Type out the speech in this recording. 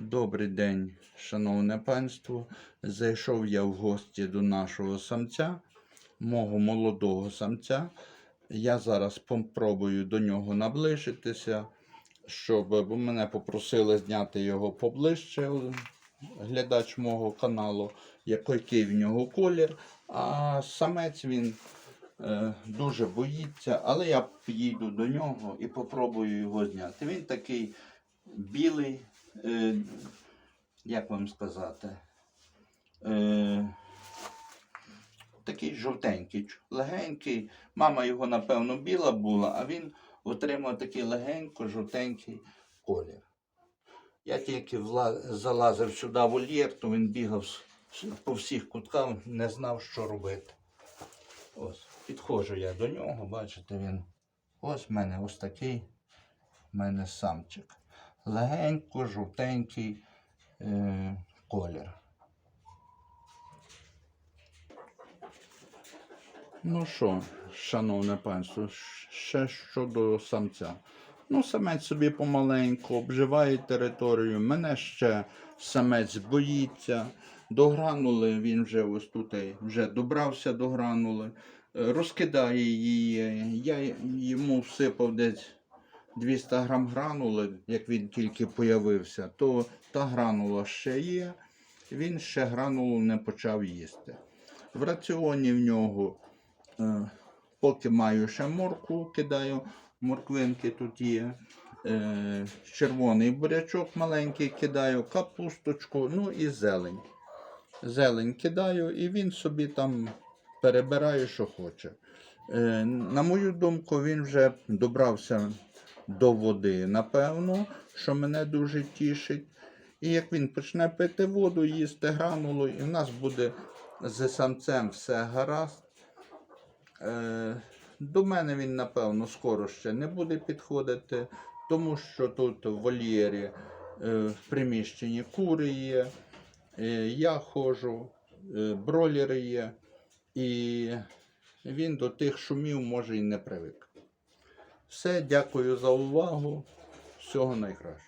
Добрий день, шановне панство. Зайшов я в гості до нашого самця, мого молодого самця. Я зараз попробую до нього наближитися, щоб мене попросили зняти його поближче, глядач мого каналу, який в нього колір. А самець він е, дуже боїться, але я підійду до нього і попробую його зняти. Він такий білий, е, як вам сказати, е, такий жовтенький, легенький. Мама його, напевно, біла була, а він отримав такий легенько-жовтенький колір. Я тільки вла- залазив сюди в вольєр, то він бігав по всіх кутках, не знав, що робити. Ось, підходжу я до нього, бачите, він. Ось в мене ось такий в мене самчик. Легенько, жовтенький е, колір. Ну що, шановне панство, ще щодо самця. Ну, самець собі помаленьку обживає територію. Мене ще самець боїться. До гранули він вже ось тут вже добрався до гранули, розкидає її. Я йому всипав десь 200 грам гранули, як він тільки появився, то та гранула ще є. Він ще гранулу не почав їсти. В раціоні в нього, е, поки маю ще морку, кидаю, морквинки тут є. Е, червоний бурячок маленький кидаю, капусточку, ну і зелень. Зелень кидаю, і він собі там перебирає, що хоче. Е, на мою думку, він вже добрався до води, напевно, що мене дуже тішить. І як він почне пити воду, їсти гранулу, і в нас буде з самцем все гаразд. Е, до мене він, напевно, скоро ще не буде підходити, тому що тут в вольєрі е, в приміщенні кури є, е, я ходжу, е, бролери є, і він до тих шумів може і не привик. Все, дякую за увагу. Всього найкращого.